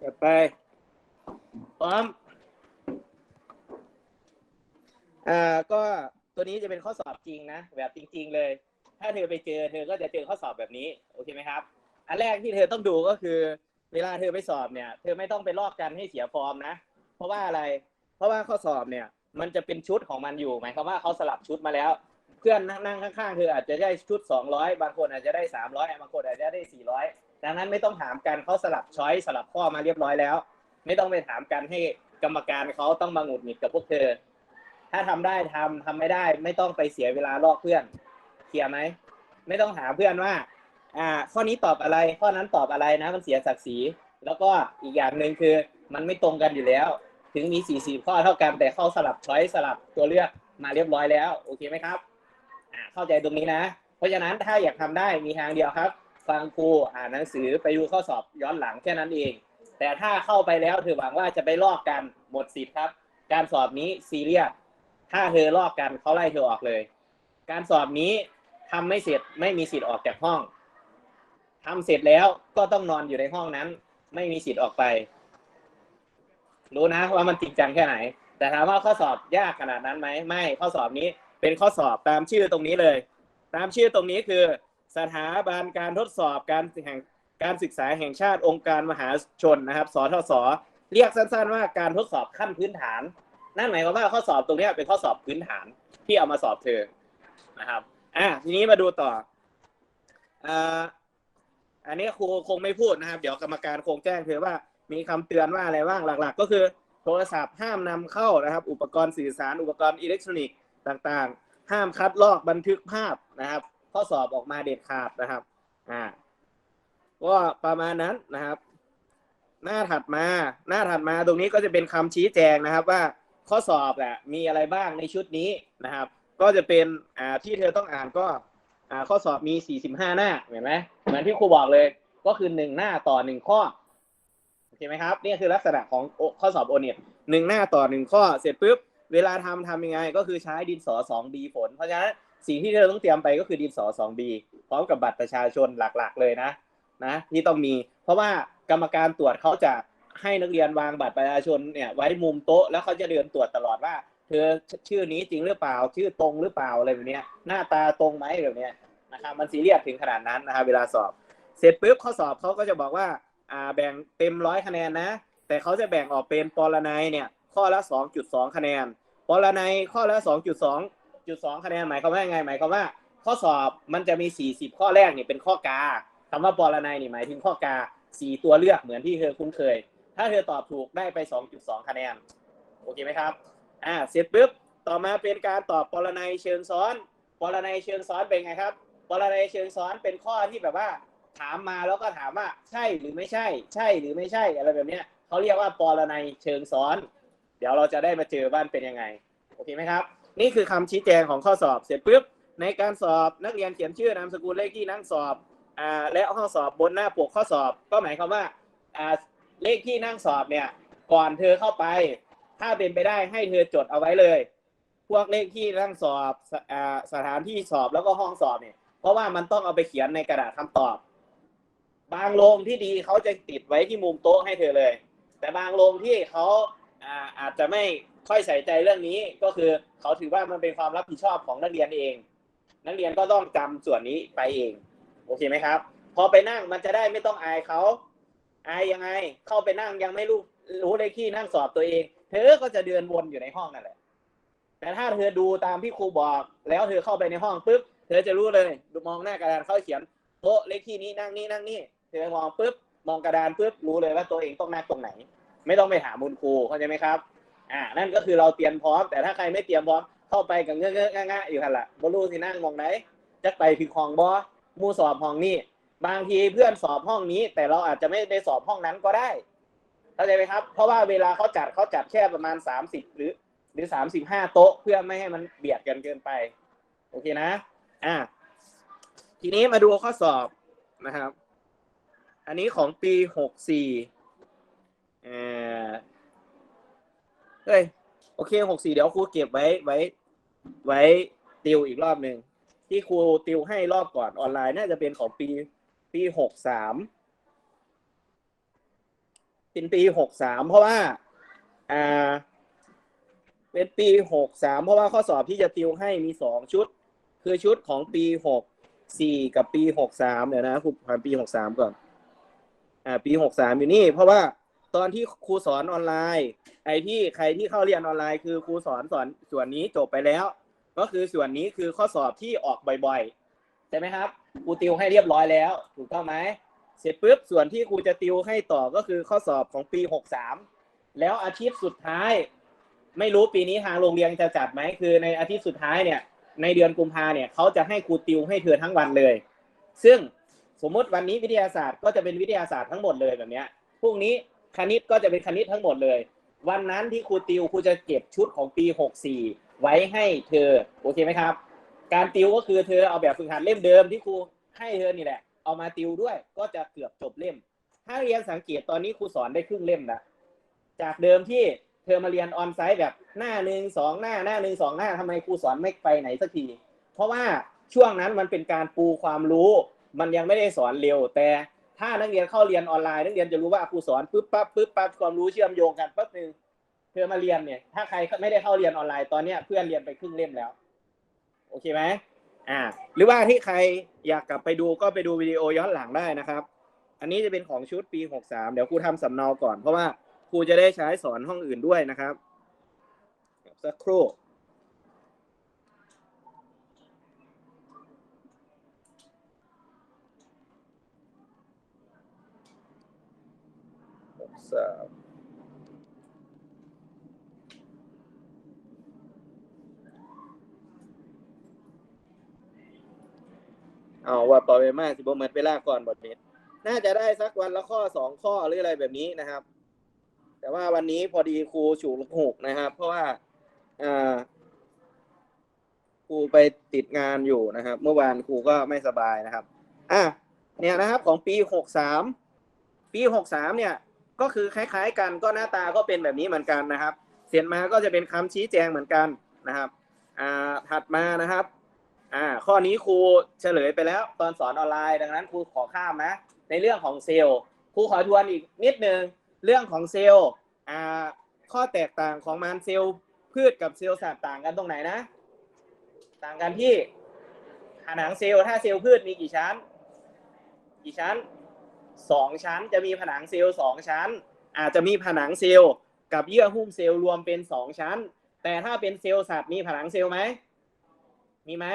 เปิดไปพร้อมอ่าก็ตัวนี้จะเป็นข้อสอบจริงนะ แบบจริง ๆ เลย ถ้าเธอไปเจอเธอก็จะเจอข้อสอบแบบนี้โอเคไหมครับ อันแรกที่เธอต้องดูก็คือ เวลาเธอไปสอบเนี่ย เธอไม่ต้องไปลอกกันให้เสียฟอร์มนะ เพราะว่าอะไร เพราะว่าข้อสอบเนี่ย มันจะเป็นชุดของมันอยู่หมายความว่าเขาสลับชุดมาแล้ว เพื่อนนั่งข้างๆเธออาจจะได้ชุด 200 บางคนอาจจะได้ 300บางคนอาจจะได้ 400 ดังนั้นไม่ต้องถามกันเขาสลับช้อยสลับข้อมาเรียบร้อยแล้ว ไม่ต้องไปถามกันให้กรรมการเขาต้องมาหงุดหงิดกับพวกเธอ ถ้าทำได้ทำทำไม่ได้ ไม่ต้องไปเสียเวลาลอกเพื่อนเคลียร์ไหมไม่ต้องถามเพื่อนว่า อ่า ข้อนี้ตอบอะไร ข้อนั้นตอบอะไรนะ มันเสียศักดิ์ศรีแล้วก็อีกอย่างหนึ่งคือ มันไม่ตรงกันอยู่แล้ว ถึงมี40ข้อเท่ากันแต่เข้าสลับช้อยสลับตัวเลือกมาเรียบร้อยแล้ว โอเคไหมครับ อ่าเข้าใจตรงนี้นะ เพราะฉะนั้นถ้าอยากทำได้มีทางเดียวครับ ฟังครูอ่านหนังสือไปดูข้อสอบย้อนหลังแค่นั้นเอง แต่ถ้าเข้าไปแล้วถือหวังว่าจะไปลอกกันหมดสิทธิ์ครับ การสอบนี้ซีเรียสถ้าเธอลอกกันเขาไล่เธอออกเลย การสอบนี้ทำไม่เสร็จไม่มีสิทธิ์ออกจากห้องทำเสร็จแล้วก็ต้องนอนอยู่ในห้องนั้น ไม่มีสิทธิ์ออกไป รู้นะว่ามันจริงจังแค่ไหน แต่ถามว่าข้อสอบยากขนาดนั้นไหมไม่ข้อสอบนี้เป็นข้อสอบตามชื่อตรงนี้เลย ตามชื่อตรงนี้คือ สถาบันการทดสอบการแห่งการศึกษาแห่งชาติองค์การมหาชนนะครับ สทศเรียกสั้นๆว่าการทดสอบขั้นพื้นฐาน นั่นหมายความว่าข้อสอบตรงนี้เป็นข้อสอบพื้นฐานที่เอามาสอบเธอนะครับอะทีนี้มาดูต่ออ่าอันนี้ครูคงไม่พูดนะครับ เดี๋ยวกรรมการคงแจ้งเธอว่า มีคำเตือนว่าอะไรบ้างหลัก ๆ ก็คือโทรศัพท์ห้ามนำเข้านะครับ อุปกรณ์สื่อสารอุปกรณ์อิเล็กทรอนิกส์ต่างๆ ห้ามคัดลอกบันทึกภาพนะครับ ข้อสอบออกมาเด็ดขาดนะครับอ่าก็ประมาณนั้นนะครับ หน้าถัดมาหน้าถัดมาตรงนี้ก็จะเป็นคำชี้แจงนะครับว่าข้อสอบแหละมีอะไรบ้างในชุดนี้นะครับ ก็จะเป็นอ่าที่เธอต้องอ่านก็อ่าข้อสอบมี 45 หน้าเห็นไหมเหมือนที่ครูบอกเลยก็คือหนึ่งหน้าต่อหนึ่งข้อโอเคไหมครับนี่คือลักษณะของข้อสอบโอเน็ตหนึ่งหน้าต่อหนึ่งข้อเสร็จปุ๊บเวลาทำทำยังไง ก็คือใช้ดินสอ 2B ฝนเพราะฉะนั้น สิ่งที่เธอต้องเตรียมไปก็คือดินสอ 2B พร้อมกับบัตรประชาชนหลักๆ เลยนะนะที่ต้องมี เพราะว่ากรรมการตรวจเขาจะให้นักเรียนวางบัตรประชาชนเนี่ยไว้มุมโต๊ะแล้วเขาจะเดินตรวจตลอดว่า เธอชื่อนี้จริงหรือเปล่า ชื่อตรงหรือเปล่าอะไรแบบนี้หน้าตาตรงไหมแบบนี้นะครับมันซีเรียสถึงขนาดนั้นนะครับเวลาสอบ เสร็จปุ๊บข้อสอบเขาก็จะบอกว่าอ่าแบ่งเต็มร้อยคะแนนนะ แต่เขาจะแบ่งออกเป็นปรนัยเนี่ยข้อละ 2.2 คะแนนปรนัยข้อละ 2.2.2คะแนนหมายความว่าไงหมายความว่า ข้อสอบมันจะมี 40 ข้อแรกเนี่ยเป็นข้อกาคำว่าปรนัยนี่หมายถึงข้อกาสี่ตัวเลือกเหมือนที่เธอคุ้นเคย ถ้าเธอตอบถูกได้ไป 2.2 คะแนน โอเคไหมครับอ่าเสร็จปุ๊บต่อมาเป็นการตอบปรนัยเชิงซ้อนปรนัยเชิงซ้อนเป็นไงครับปรนัยเชิงซ้อนเป็นข้อที่แบบว่า ถามมาแล้วก็ถามว่าใช่หรือไม่ใช่ ใช่หรือไม่ใช่อะไรแบบเนี้ยเขาเรียกว่าปรนัยเชิงซ้อน เดี๋ยวเราจะได้มาเจอว่านเป็นยังไง โอเคไหมครับ นี่คือคำชี้แจงของข้อสอบเสร็จปุ๊บในการสอบนักเรียนเขียนชื่อนามสกุลเลขที่นั่งสอบอ่าและข้อสอบบนหน้าปกข้อสอบ ก็หมายความว่าอ่าเลขที่นั่งสอบเนี่ย ก่อนเธอเข้าไป ถ้าเป็นไปได้ให้เธอจดเอาไว้เลย พวกเลขที่นั่งสอบสอ่าสถานที่สอบแล้วก็ห้องสอบเนี่ย เพราะว่ามันต้องเอาไปเขียนในกระดาษคำตอบ บางโรงที่ดีเขาจะติดไว้ที่มุมโต๊ะให้เธอเลย แต่บางโรงที่เขาอ่าอาจจะไม่ ค่อยใส่ใจเรื่องนี้ก็คือเขาถือว่ามันเป็นความรับผิดชอบของนักเรียนเอง นักเรียนก็ต้องจำส่วนนี้ไปเอง โอเคไหมครับ พอไปนั่งมันจะได้ไม่ต้องอายเขาอายยังไง เข้าไปนั่งยังไม่รู้รู้เลขที่นั่งสอบตัวเอง เธอก็จะเดินวนอยู่ในห้องนั่นแหละ แต่ถ้าเธอดูตามที่ครูบอก แล้วเธอเข้าไปในห้องปุ๊บเธอจะรู้เลย ดูมองหน้ากระดานเข้าเขียนโต๊ะเลขที่นี้นั่งนี่นั่งนี่เธอมองปุ๊บมองกระดานปุ๊บรู้เลยว่าตัวเองต้องนั่งตรงไหน ไม่ต้องไปถามคุณครูเข้าใจไหมครับ อ่านั่นก็คือเราเตรียมพร้อม แต่ถ้าใครไม่เตรียมพร้อมเข้าไปกับเงอเงอะงะๆอยู่หันละบรู้สินั่งมองไหนจะไปถึงห้องบอมูสอบห้องนี้ บางทีเพื่อนสอบห้องนี้ แต่เราอาจจะไม่ได้สอบห้องนั้นก็ได้เข้าใจไหมครับ เพราะว่าเวลาเขาจัดเขาจัดแค่ประมาณสามสิบหรือหรือสามสิบห้าโต๊ะเพื่อไม่ให้มันเบียดกันเกินไป โอเคนะ อ่า ทีนี้มาดูข้อสอบนะครับ อันนี้ของปีหกสี่เออ เฮ้ยโอเคหกสี่เดี๋ยวครูเก็บไว้ไว้ ไว้ติวอีกรอบหนึ่งที่ครูติวให้รอบก่อนออนไลน์น่าจะเป็นของปี ปีหกสามเป็นปีหกสามเพราะว่าอ่าเป็นปีหกสามเพราะว่าข้อสอบที่จะติวให้มีสองชุด คือชุดของปีหกสี่กับปีหกสามเดี๋ยวนะครูผ่านปีหกสามก่อน อ่า ปีหกสามอยู่นี่ เพราะว่า ตอนที่ครูสอนออนไลน์ ไอ้ที่ใครที่เข้าเรียนออนไลน์คือครูสอนสอนส่วนนี้จบไปแล้ว ก็คือส่วนนี้คือข้อสอบที่ออกบ่อยๆใช่ไหมครับครูติวให้เรียบร้อยแล้ว ถูกต้องไหมเสร็จปุ๊บส่วนที่ครูจะติวให้ต่อก็คือข้อสอบของปีหกสามแล้วอาทิตย์สุดท้าย ไม่รู้ปีนี้ทางโรงเรียนจะจัดไหมคือในอาทิตย์สุดท้ายเนี่ยในเดือนกุมภาเนี่ยเขาจะให้ครูติวให้เธอทั้งวันเลย ซึ่งสมมติวันนี้วิทยาศาสตร์ก็จะเป็นวิทยาศาสตร์ทั้งหมดเลยแบบเนี้ยพรุ่งนี้ คณิตก็จะเป็นคณิตทั้งหมดเลย วันนั้นที่ครูติวครูจะเก็บชุดของปี 64 ไว้ให้เธอโอเคไหมครับ การติวก็คือเธอเอาแบบฝึกหัดเล่มเดิมที่ครูให้เธอนี่แหละ เอามาติวด้วยก็จะเกือบจบเล่ม ถ้าเรียนสังเกตตอนนี้ครูสอนได้ครึ่งเล่มแล้วจากเดิมที่เธอมาเรียนออนไซต์แบบหน้าหนึ่งสองหน้าหน้าหนึ่งสองหน้าทำไมครูสอนไม่ไปไหนสักที เพราะว่าช่วงนั้นมันเป็นการปูความรู้ มันยังไม่ได้สอนเร็วแต่ ถ้านักเรียนเข้าเรียนออนไลน์นักเรียนจะรู้ว่าครูสอนปุ๊บปั๊บปุ๊บปั๊บความรู้เชื่อมโยงกันปั๊บหนึ่งเธอมาเรียนเนี่ย ถ้าใครไม่ได้เข้าเรียนออนไลน์ตอนเนี้ยเพื่อนเรียนไปครึ่งเล่มแล้ว โอเคไหมอ่า หรือว่าที่ใครอยากกลับไปดูก็ไปดูวิดีโอย้อนหลังได้นะครับ อันนี้จะเป็นของชุดปีหกสามเดี๋ยวครูทำสำเนาก่อนเพราะว่าครูจะได้ใช้สอนห้องอื่นด้วยนะครับสักครู่ สามเอาว่าปล่อยไปมากสิบเหมือนเวลาก่อนบทนี้น่าจะได้สักวันละข้อสองข้อหรืออะไรแบบนี้นะครับ แต่ว่าวันนี้พอดีครูฉุกหกนะครับ เพราะว่าอ่าครูไปติดงานอยู่นะครับ เมื่อวานครูก็ไม่สบายนะครับ อะเนี่ยนะครับของปีหกสามปีหกสามเนี่ย ก็คือคล้าย ๆ กันก็หน้าตาก็เป็นแบบนี้เหมือนกันนะครับ เสร็จมาก็จะเป็นคำชี้แจงเหมือนกันนะครับอ่าถัดมานะครับอ่าข้อนี้ครูเฉลยไปแล้ว ตอนสอนออนไลน์ดังนั้นครูขอข้ามนะในเรื่องของเซลล์ครูขอทวนอีกนิดนึงเรื่องของเซลล์อ่าข้อแตกต่างของมันเซลล์พืชกับเซลล์สัตว์ต่างกันตรงไหนนะ ต่างกันที่ผนังเซลล์ถ้าเซลล์พืชมีกี่ชั้น กี่ชั้น สองชั้น จะมีผนังเซลล์สองชั้น อาจจะมีผนังเซลล์กับเยื่อหุ้มเซลล์รวมเป็นสองชั้น แต่ถ้าเป็นเซลล์สัตว์มีผนังเซลล์ไหมมีไหม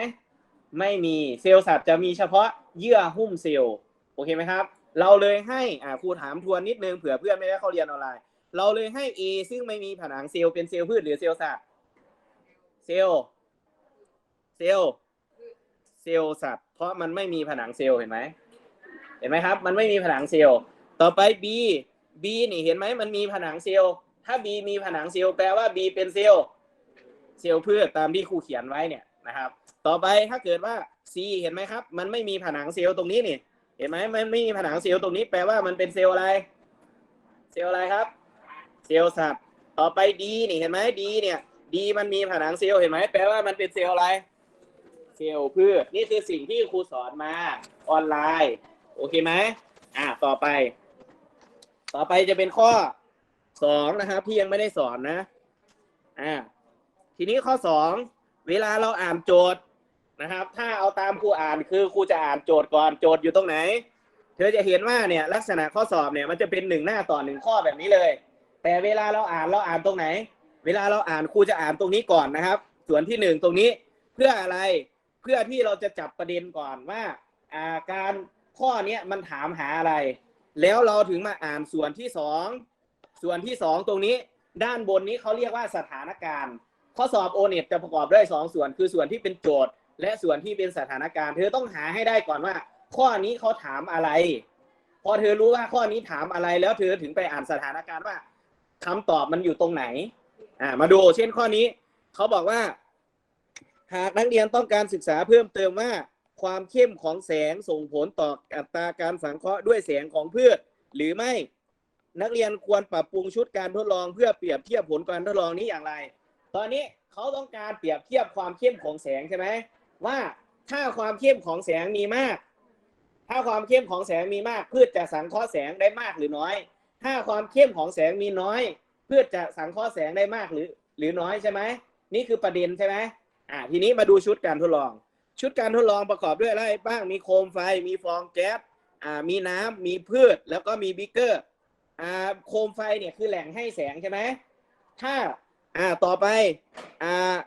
ไม่มีเซลล์สัตว์จะมีเฉพาะเยื่อหุ้มเซลล์โอเคไหมครับ เราเลยให้อ่าครูถามทวนนิดนึงเผื่อเพื่อนไม่ได้เข้าเรียนออนไลน์ เราเลยให้ A ซึ่งไม่มีผนังเซลล์เป็นเซลล์พืชหรือเซลล์สัตว์เซลล์เซลล์เซลล์สัตว์เพราะมันไม่มีผนังเซลล์เห็นไหม เห็นไหมครับ มันไม่มีผนังเซลล์ ต่อไป B B นี่เห็นไหมมันมีผนังเซลล์ ถ้า B มีผนังเซลล์แปลว่า B เป็นเซลล์ เซลล์พืชตามที่ครูเขียนไว้เนี่ยนะครับ ต่อไปถ้าเกิดว่า C เห็นไหมครับ มันไม่มีผนังเซลล์ตรงนี้นี่ เห็นไหมมันไม่มีผนังเซลล์ตรงนี้แปลว่ามันเป็นเซลล์อะไร เซลล์อะไรครับ เซลล์สัตว์ ต่อไป D นี่เห็นไหม D เนี่ย D มันมีผนังเซลล์เห็นไหมแปลว่ามันเป็นเซลล์อะไร เซลล์พืช นี่คือสิ่งที่ครูสอนมาออนไลน์ โอเคไหมอ่าต่อไป ต่อไปจะเป็นข้อสองนะครับ ที่ยังไม่ได้สอนนะอ่าทีนี้ข้อสองเวลาเราอ่านโจทย์นะครับ ถ้าเอาตามครูอ่านคือครูจะอ่านโจทย์ก่อนโจทย์อยู่ตรงไหน เธอจะเห็นว่าเนี่ยลักษณะข้อสอบเนี่ยมันจะเป็นหนึ่งหน้าต่อหนึ่งข้อแบบนี้เลย แต่เวลาเราอ่านเราอ่านตรงไหน เวลาเราอ่านครูจะอ่านตรงนี้ก่อนนะครับ ส่วนที่หนึ่งตรงนี้เพื่ออะไรเพื่อที่เราจะจับประเด็นก่อนว่าอ่าการ ข้อเนี้ยมันถามหาอะไร แล้วเราถึงมาอ่านส่วนที่สองส่วนที่สองตรงนี้ด้านบนนี้เขาเรียกว่าสถานการณ์ ข้อสอบโอเน็ตจะประกอบด้วยสองส่วน คือส่วนที่เป็นโจทย์ และส่วนที่เป็นสถานการณ์ เธอต้องหาให้ได้ก่อนว่า ข้อนี้เขาถามอะไร พอเธอรู้ว่าข้อนี้ถามอะไรแล้วเธอถึงไปอ่านสถานการณ์ว่าคำตอบมันอยู่ตรงไหนอ่ามาดูเช่นข้อนี้เขาบอกว่า หากนักเรียนต้องการศึกษาเพิ่มเติมว่า ความเข้มของแสงส่งผลต่ออัตราการสังเคราะห์ด้วยแสงของพืช หรือไม่นักเรียนควรปรับปรุงชุดการทดลองเพื่อเปรียบเทียบผลการทดลองนี้อย่างไร ตอนนี้เขาต้องการเปรียบเทียบความเข้มของแสงใช่ไหมว่าถ้าความเข้มของแสงมีมาก ถ้าความเข้มของแสงมีมาก พืชจะสังเคราะห์แสงได้มากหรือน้อย ถ้าความเข้มของแสงมีน้อย พื่อจะสังเคราะห์แสงได้มากหรือ หรือน้อยใช่ไหมนี่คือประเด็นใช่ไหมอ่าทีนี้มาดูชุดการทดลอง ชุดการทดลองประกอบด้วยอะไรบ้างมีโคมไฟมีฟองแก๊สอ่ามีน้ำมีพืชแล้วก็มีบิ๊กเกอร์อ่าโคมไฟเนี่ยคือแหล่งให้แสงใช่ไหมถ้าอ่าต่อไปอ่า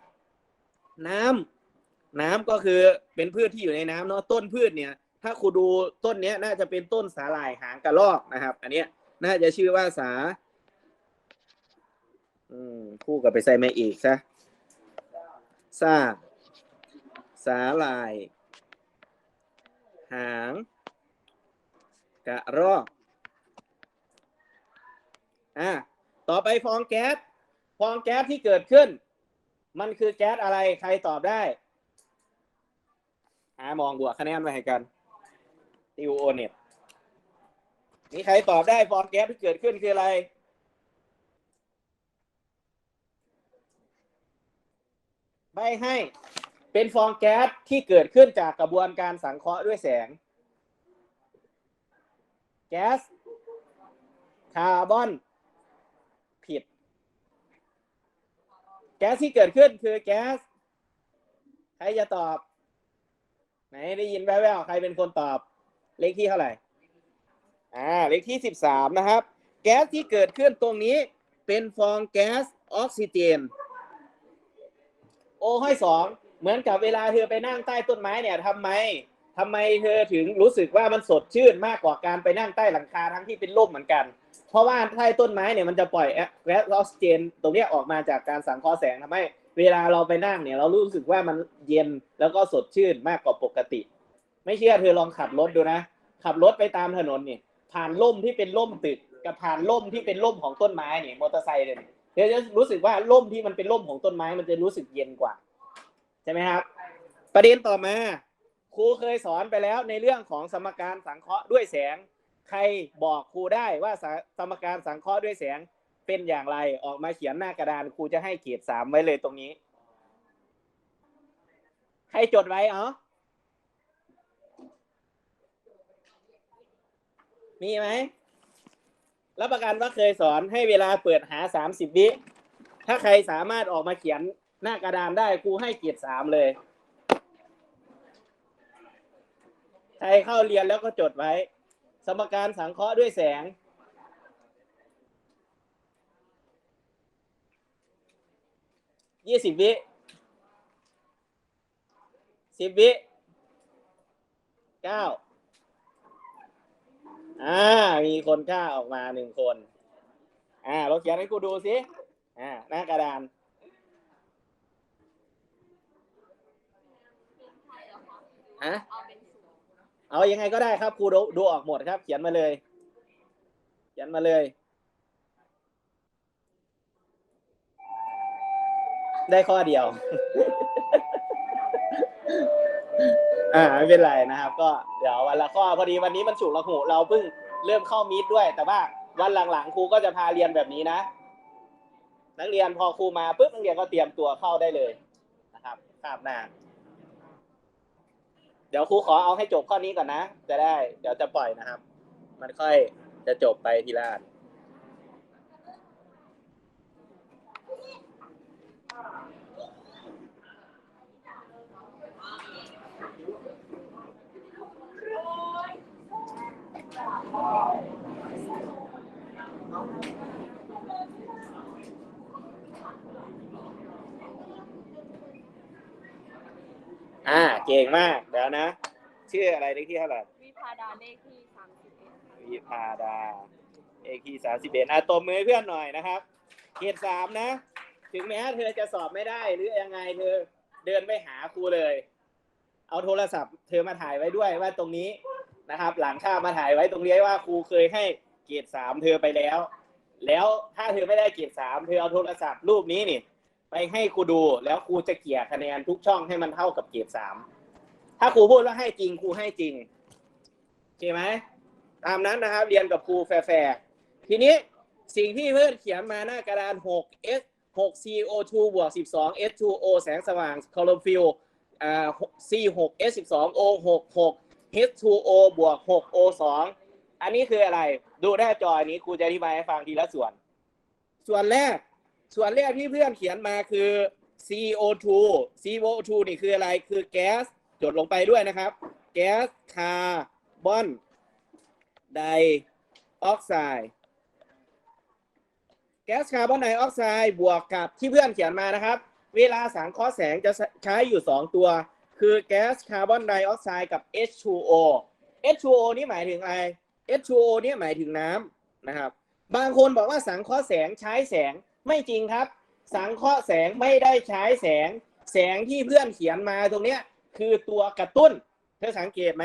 น้ำน้ำก็คือเป็นพืชที่อยู่ในน้ำเนาะต้นพืชเนี่ย ถ้าครูดูต้นเนี้ยน่าจะเป็นต้นสาหร่ายหางกระรอกนะครับ อันเนี้ยน่าจะชื่อว่าสาอืมคู่กับไปใส่แม่อีกซะซา สาหร่าย หาง กระรอกอะต่อไปฟองแก๊ส ฟองแก๊สที่เกิดขึ้น มันคือแก๊สอะไรใครตอบได้อามองบวกคะแนนมาให้กันติวโอเน็ตมีใครตอบได้ฟองแก๊สที่เกิดขึ้นคืออะไรไม่ให้ เป็นฟองแก๊สที่เกิดขึ้นจากกระบวนการสังเคราะห์ด้วยแสง แก๊สคาร์บอนผิด แก๊สที่เกิดขึ้นคือแก๊สใครจะตอบ ไหนได้ยินแว่วๆใครเป็นคนตอบ เลขที่เท่าไหร่อ่าเลขที่สิบสามนะครับ แก๊สที่เกิดขึ้นตรงนี้เป็นฟองแก๊สออกซิเจนโอห้อยสอง เหมือนกับเวลาเธอไปนั่งใต้ต้นไม้เนี่ยทำไมทำไมเธอถึงรู้สึกว่ามันสดชื่นมากกว่าการไปนั่งใต้หลังคาทั้งที่เป็นร่มเหมือนกัน เพราะว่าใต้ต้นไม้เนี่ยมันจะปล่อยแก๊สออกซิเจนตรงนี้ออกมาจากการสังเคราะห์แสงทำให้เวลาเราไปนั่งเนี่ยเรารู้สึกว่ามันเย็นแล้วก็สดชื่นมากกว่าปกติ ไม่เชื่อเธอลองขับรถดูนะ ขับรถไปตามถนนนี่ผ่านร่มที่เป็นร่มตึกกับผ่านร่มที่เป็นร่มของต้นไม้นี่มอเตอร์ไซค์เนี่ยเธอจะรู้สึกว่าร่มที่มันเป็นร่มของต้นไม้มันจะรู้สึกเย็นกว่า ช่ไหมครับ ประเด็นต่อมา ครูเคยสอนไปแล้วในเรื่องของสมการสังเคราะห์ด้วยแสง ใครบอกครูได้ว่าสมการสังเคราะห์ด้วยแสงเป็นอย่างไรออกมาเขียนหน้ากระดานครูจะให้เกียรติสามไว้เลยตรงนี้ ใครจดไว้เออมีไหมรับประกันว่าเคยสอนให้เวลาเปิดหาสามสิบวิถ้าใครสามารถออกมาเขียน หน้ากระดานได้ครูให้เกียรติสามเลย ใครเข้าเรียนแล้วก็จดไว้ สมการสังเคราะห์ด้วยแสง ยี่สิบวิสิบวิเก้าอ่า มีคนกล้าออกมาหนึ่งคน อ่า เราเขียนให้กูดูสิ อ่า หน้ากระดาน ฮะเอายังไงก็ได้ครับครูดูดูออกหมดครับ เขียนมาเลย เขียนมาเลย ได้ข้อเดียว อ่าไม่เป็นไรนะครับ ก็เดี๋ยววันละข้อพอดีวันนี้มันฉุกละหูเราเพิ่งเริ่มเข้ามิดด้วย แต่ว่าวันหลังๆครูก็จะพาเรียนแบบนี้นะนักเรียนพอครูมาปุ๊บนักเรียนก็เตรียมตัวเข้าได้เลยนะครับคาบหน้า เดี๋ยวครูขอเอาให้จบข้อนี้ก่อนนะ จะได้ เดี๋ยวจะปล่อยนะครับ มันค่อยจะจบไปทีละอัน อ่า เก่งมากเดี๋ยวนะ ชื่ออะไรเลขที่เท่าไหร่วิพาดาเลขที่สามสิบเอ็ดวิพาดาเอคีสามสิบเอ็ดอะตบมือให้เพื่อนหน่อยนะครับเกรดสามนะ ถึงแม้เธอจะสอบไม่ได้หรือยังไงเธอเดินไปหาครูเลย เอาโทรศัพท์ เธอมาถ่ายไว้ด้วยว่าตรงนี้นะครับ หลังข้าบมาถ่ายไว้ตรงนี้ว่าครูเคยให้เกรดสามเธอไปแล้ว แล้วถ้าเธอไม่ได้เกรดสามเธอเอาโทรศัพท์รูปนี้นี่ ไปให้ครูดูแล้วครูจะเกี่ยคะแนนทุกช่องให้มันเท่ากับเกรดสามถ้าครูพูดว่าให้จริงครูให้จริงโอเคไหมตามนั้นนะครับ เรียนกับครูแฟร์ทีนี้สิ่งที่เพื่อนเขียนมาหน้ากระดาน 6 S 6 CO2 บวก 12 S2O แสงสว่างคลอโรฟิลอ่า C6 S12O 66 H2O บวก 6O2 อันนี้คืออะไร ดูหน้าจออันนี้ครูจะอธิบายให้ฟังทีละส่วน ส่วนแรก ส่วนแรกที่เพื่อนเขียนมาคือ CO2 CO2 นี่คืออะไรคือแก๊สจดลงไปด้วยนะครับ แก๊สคาร์บอนไดออกไซด์แก๊สคาร์บอนไดออกไซด์บวกกับที่เพื่อนเขียนมานะครับ เวลาสังเคราะห์แสงจะใช้อยู่ 2 ตัว คือแก๊สคาร์บอนไดออกไซด์กับ H2O H2O นี่หมายถึงอะไร H2O นี่หมายถึงน้ำนะครับ บางคนบอกว่าสังเคราะห์แสงใช้แสง ไม่จริงครับ สังเคราะห์แสงไม่ได้ใช้แสง แสงที่เพื่อนเขียนมาตรงเนี้ยคือตัวกระตุ้น เธอสังเกตไหม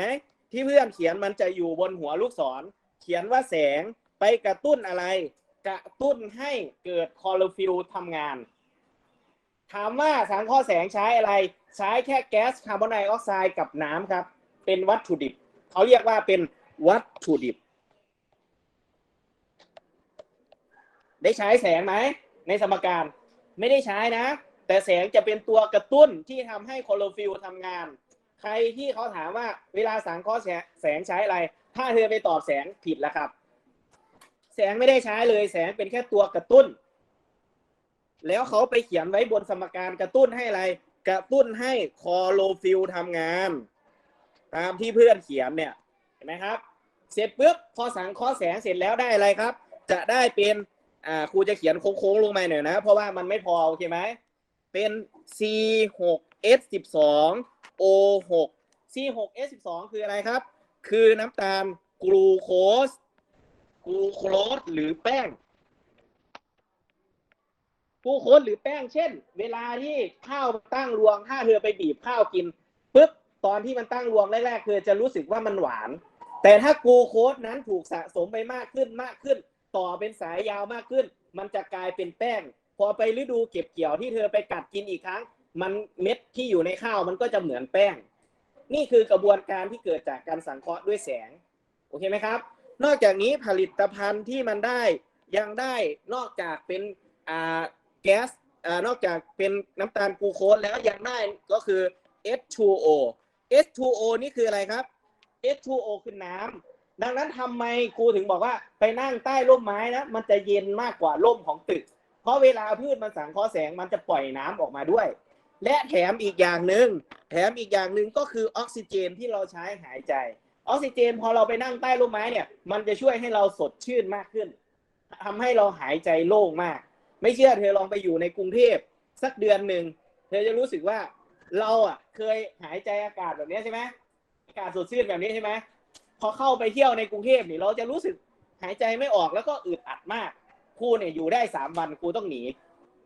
ที่เพื่อนเขียนมันจะอยู่บนหัวลูกศร เขียนว่าแสงไปกระตุ้นอะไร กระตุ้นให้เกิดคลอโรฟิลทำงาน ถามว่าสังเคราะห์แสงใช้อะไร ใช้แค่แก๊สคาร์บอนไดออกไซด์กับน้ำครับ เป็นวัตถุดิบ เขาเรียกว่าเป็นวัตถุดิบ ได้ใช้แสงไหม ในสมการไม่ได้ใช้นะ แต่แสงจะเป็นตัวกระตุ้นที่ทำให้คลอโรฟิลล์ทำงาน ใครที่เขาถามว่าเวลาสังเคราะห์แสงแสงใช้อะไร ถ้าเธอไปตอบแสงผิดแล้วครับ แสงไม่ได้ใช้เลยแสงเป็นแค่ตัวกระตุ้น แล้วเขาไปเขียนไว้บนสมการกระตุ้นให้อะไร กระตุ้นให้คลอโรฟิลล์ทำงาน ตามที่เพื่อนเขียนเนี่ยเห็นไหมครับ เสร็จปุ๊บพอสังเคราะห์แสงเสร็จแล้วได้อะไรครับ จะได้เป็น อ่าครูจะเขียนโค้งๆลงมาหน่อยนะ เพราะว่ามันไม่พอโอเคไหมเป็น C6H12O6 C6H12 คืออะไรครับ คือน้ำตาลกลูโคสกลูโคสหรือแป้งกลูโคสหรือแป้ง เช่น เวลาที่ข้าวตั้งรวงถ้าเธอไปบีบข้าวกินปุ๊บตอนที่มันตั้งรวงแรกๆเธอจะรู้สึกว่ามันหวาน แต่ถ้ากลูโคสนั้นถูกสะสมไปมากขึ้นมากขึ้น ต่อเป็นสายยาวมากขึ้น มันจะกลายเป็นแป้ง พอไปฤดูเก็บเกี่ยวที่เธอไปกัดกินอีกครั้ง มันเม็ดที่อยู่ในข้าวมันก็จะเหมือนแป้ง นี่คือกระบวนการที่เกิดจากการสังเคราะห์ด้วยแสงโอเคไหมครับ นอกจากนี้ผลิตภัณฑ์ที่มันได้ยังได้นอกจากเป็นอ่าแก๊สอ่านอกจากเป็นน้ำตาลกลูโคสแล้วยังได้ก็คือ H2O H2O นี่คืออะไรครับ H2O คือน้ำ ดังนั้นทำไมครูถึงบอกว่าไปนั่งใต้ร่มไม้นะมันจะเย็นมากกว่าร่มของตึก เพราะเวลาพืชมันสังเคราะห์แสงมันจะปล่อยน้ำออกมาด้วย และแถมอีกอย่างหนึ่งแถมอีกอย่างหนึ่งก็คือออกซิเจนที่เราใช้หายใจ ออกซิเจนพอเราไปนั่งใต้ร่มไม้เนี่ย มันจะช่วยให้เราสดชื่นมากขึ้นทำให้เราหายใจโล่งมาก ไม่เชื่อเธอลองไปอยู่ในกรุงเทพสักเดือนหนึ่งเธอจะรู้สึกว่าเราอะเคยหายใจอากาศแบบนี้ใช่ไหมอากาศสดชื่นแบบนี้ใช่ไหม พอเข้าไปเที่ยวในกรุงเทพนี่เราจะรู้สึกหายใจไม่ออกแล้วก็อึดอัดมากครูเนี่ยอยู่ได้สามวันครูต้องหนี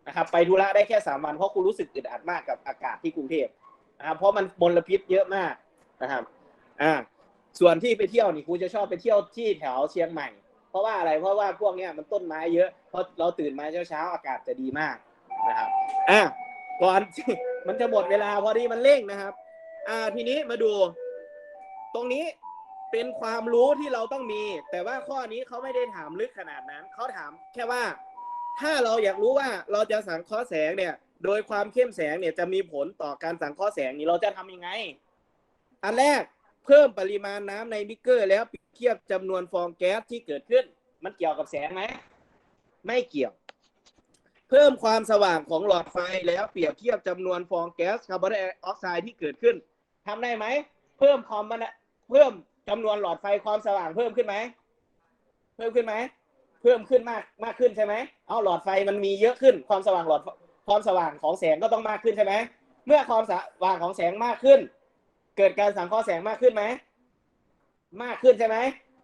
นะครับ ไปธุระได้แค่สามวันเพราะครูรู้สึกอึดอัดมากกับอากาศที่กรุงเทพนะครับเพราะมันมลพิษเยอะมากนะครับ อ่า ส่วนที่ไปเที่ยวนี่ครูจะชอบไปเที่ยวที่แถวเชียงใหม่ เพราะว่าอะไรเพราะว่าพวกเนี้ยมันต้นไม้เยอะเพราะเราตื่นมาเช้าๆอากาศจะดีมากนะครับอะก่อนมันจะหมดเวลาพอดีมันเร่งนะครับ อ่าทีนี้มาดู ตรงนี้ เป็นความรู้ที่เราต้องมี แต่ว่าข้อนี้เขาไม่ได้ถามลึกขนาดนั้น เขาถามแค่ว่า ถ้าเราอยากรู้ว่าเราจะสังเคราะห์แสงเนี่ย โดยความเข้มแสงเนี่ยจะมีผลต่อการสังเคราะห์แสงนี่เราจะทำยังไง อันแรกเพิ่มปริมาณน้ำในบิกเกอร์ แล้วเปรียบเทียบจำนวนฟองแก๊สที่เกิดขึ้น มันเกี่ยวกับแสงไหมไม่เกี่ยว เพิ่มความสว่างของหลอดไฟแล้วเปรียบเทียบจำนวนฟองแก๊สคาร์บอนไดออกไซด์ที่เกิดขึ้นทำได้ไหมเพิ่มความมันเพิ่ม จำนวนหลอดไฟความสว่างเพิ่มขึ้นไหม เพิ่มขึ้นไหม เพิ่มขึ้นมากมากขึ้นใช่ไหมเอาหลอดไฟมันมีเยอะขึ้น ความสว่างหลอดความสว่างของแสงก็ต้องมากขึ้นใช่ไหม เมื่อความสว่างของแสงมากขึ้น เกิดการสังเคราะห์แสงมากขึ้นไหม มากขึ้นใช่ไหม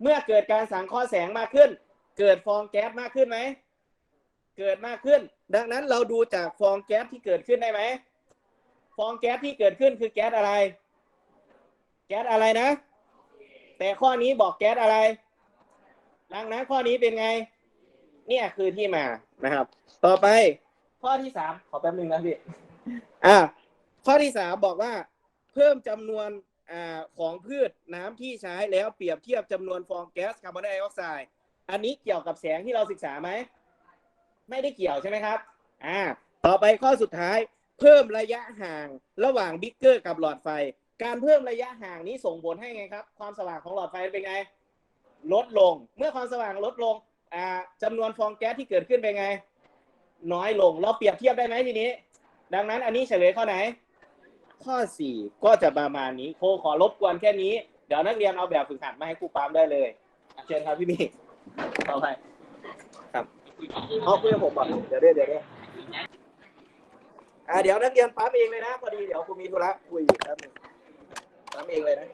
เมื่อเกิดการสังเคราะห์แสงมากขึ้น เกิดฟองแก๊สมากขึ้นไหม เกิดมากขึ้น ดังนั้นเราดูจากฟองแก๊สที่เกิดขึ้นได้ไหม ฟองแก๊สที่เกิดขึ้นคือแก๊สอะไร แก๊สอะไรนะ แต่ข้อนี้บอกแก๊สอะไร ดังนั้นข้อนี้เป็นไง เนี่ยคือที่มานะครับ ต่อไป ข้อที่สามขอแป๊บนึงนะพี่อ่าข้อที่สามบอกว่า เพิ่มจำนวนอ่าของพืชน้ำที่ใช้แล้วเปรียบเทียบจำนวนฟองแก๊สคาร์บอนไดออกไซด์อันนี้เกี่ยวกับแสงที่เราศึกษาไหมไม่ได้เกี่ยวใช่ไหมครับอ่าต่อไปข้อสุดท้าย เพิ่มระยะห่างระหว่างบิ๊กเกอร์กับหลอดไฟ การเพิ่มระยะห่างนี้ส่งผลให้ไงครับ ความสว่างของหลอดไฟเป็นไง ลดลง เมื่อความสว่างลดลงอ่าจำนวนฟองแก๊สที่เกิดขึ้นเป็นไง น้อยลง เราเปรียบเทียบได้ไหมทีนี้ ดังนั้นอันนี้เฉลยข้อไหน ข้อสี่ก็จะประมาณนี้โคขอรบกวนแค่นี้ เดี๋ยวนักเรียนเอาแบบฝึกหัดมาให้ครูปามได้เลยอะเชิญครับพี่มี่ต่อไปครับเอาคุยกับผมก่อนเดี๋ยวเดี๋ยวเดี๋ยวเดี๋ยวอ่าเดี๋ยวนักเรียนปั๊มเองเลยนะพอดีเดี๋ยวครูมีธุระคุยอยู่แป๊บนึง ปั๊มเองเลยนะ